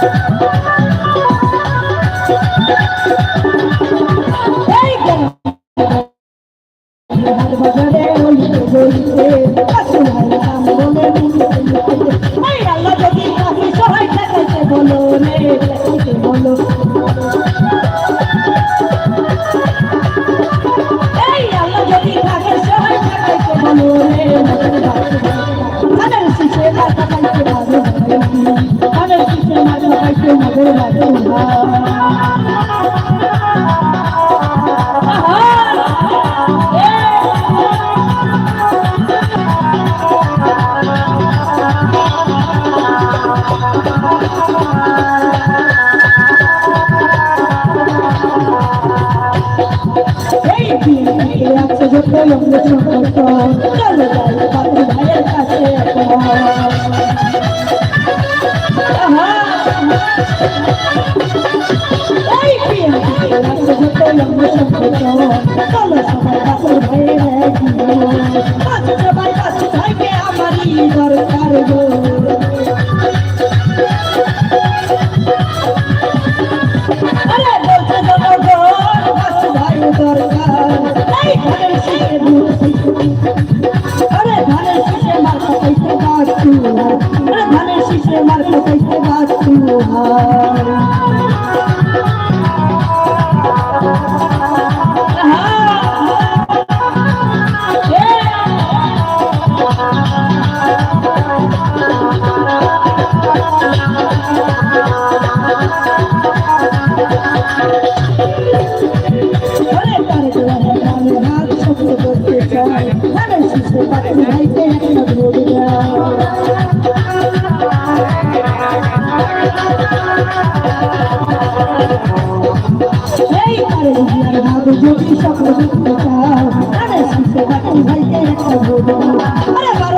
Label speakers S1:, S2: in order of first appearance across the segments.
S1: Thank you. করে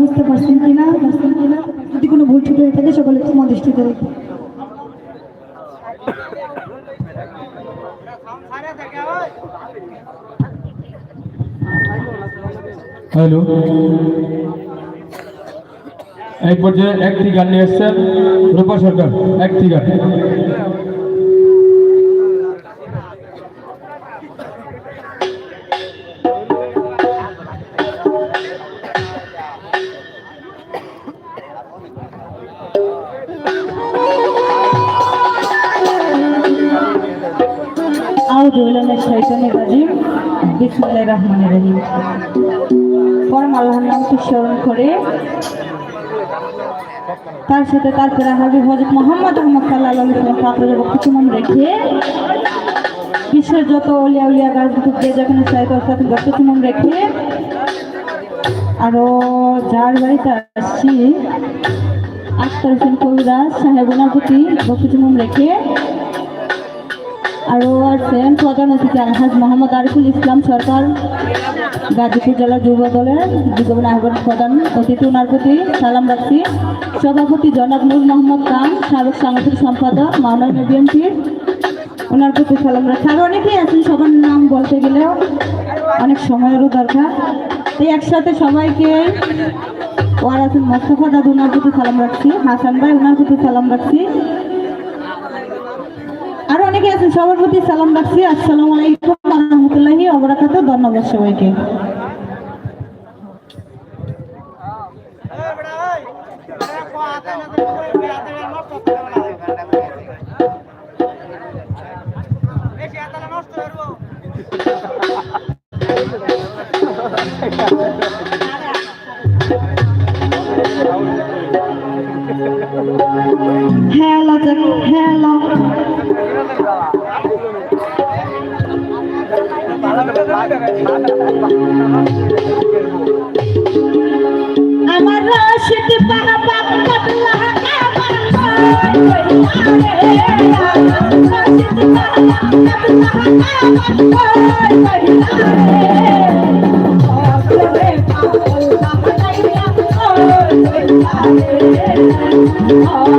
S1: বুঝতে পারছেন কিনা পারছেন যদি কোনো ভুল থাকে সকলে ক্ষমা দৃষ্টিতে রেখে
S2: হ্যালো এই পর্যায়ে একটি গান নিয়ে এসছেন রূপা সরকার। একটি গান।
S1: বিসমুল্লাহ রহমান রহিম। পরম আল্লাহর নামকে স্মরণ করে তার সাথে তার প্রিয় হাবিব হযরত মোহাম্মদ আহমদ সাল্লাল্লাহু আলাইহি ওয়াসাল্লাম কিছু মন রেখে বিশ্বের যত অলিয়া উলিয়া গাছ যে যেখানে চাইতে অর্থাৎ রেখে আরও যার বাড়িতে আসছি আখতার হোসেন কবিরাজ সাহেব ওনার প্রতি কিছু মন রেখে আরও আছেন প্রধান অতিথি আলহাজ মোহাম্মদ আরিফুল ইসলাম সরকার। গাজীপুর জেলা যুব দলের যুবন আহ্বান প্রধান অতিথি ওনার প্রতি সালাম রাখছি। সভাপতি জনাব নূর মোহাম্মদ খান, সাবেক সাংগঠনিক সম্পাদক মাওনার বিএনপির ওনার প্রতি সালাম রাখছি। আরও অনেকেই আছেন, সবার নাম বলতে গেলেও অনেক সময়েরও দরকার। এই একসাথে সবাইকে ওর আছেন মোস্তফা দাদু ওনার প্রতি সালাম রাখছি, হাসান ভাই ওনার প্রতি সালাম রাখছি। আরও অনেকে আছেন, সবার প্রতি সালাম রাখছি। আসসালামু আলাইকুম। অবরাকাত ধন্যবাদ সবাইকে। হ্যালো হ্যালো আমার রশিদ বাবা কবলা কাবার Oh,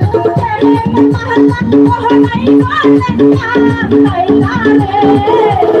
S1: Thank you.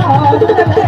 S1: Oh,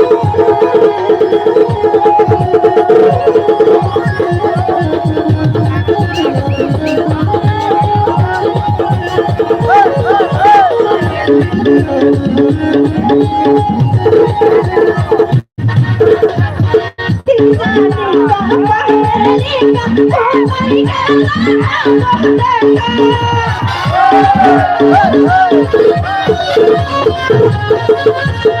S1: Thank you.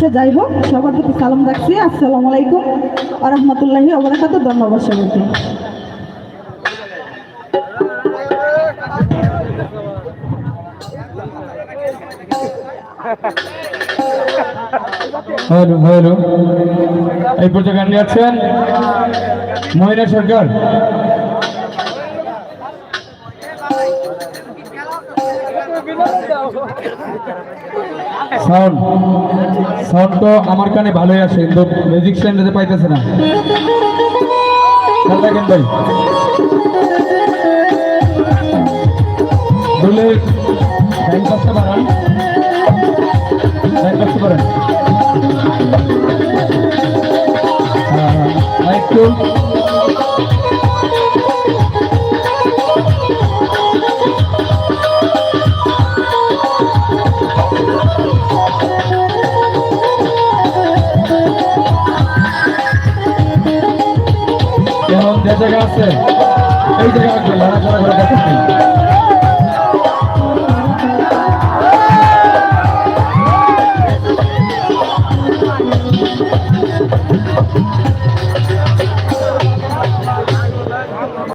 S1: আচ্ছা যাই হোক সবার প্রতি সালাম রাখছি। আসসালামু আলাইকুম আ রহমতুল্লাহি ওবরাকাত ধন্যবাদ সবাইকে।
S2: এই পর্যায়ে গান গাচ্ছেন মহিলা সরকার। সাউন্ড সাউন্ড তো আমার কানে ভালোই আসে, কিন্তু মিউজিক স্ট্যান্ডে পাইতেছে না। রাখেন ভাই। বলে টাইম করতে পারেন টাইম জায়গা আছে? এই জায়গা রাখবেন লড়াচড়া করে দেখেন।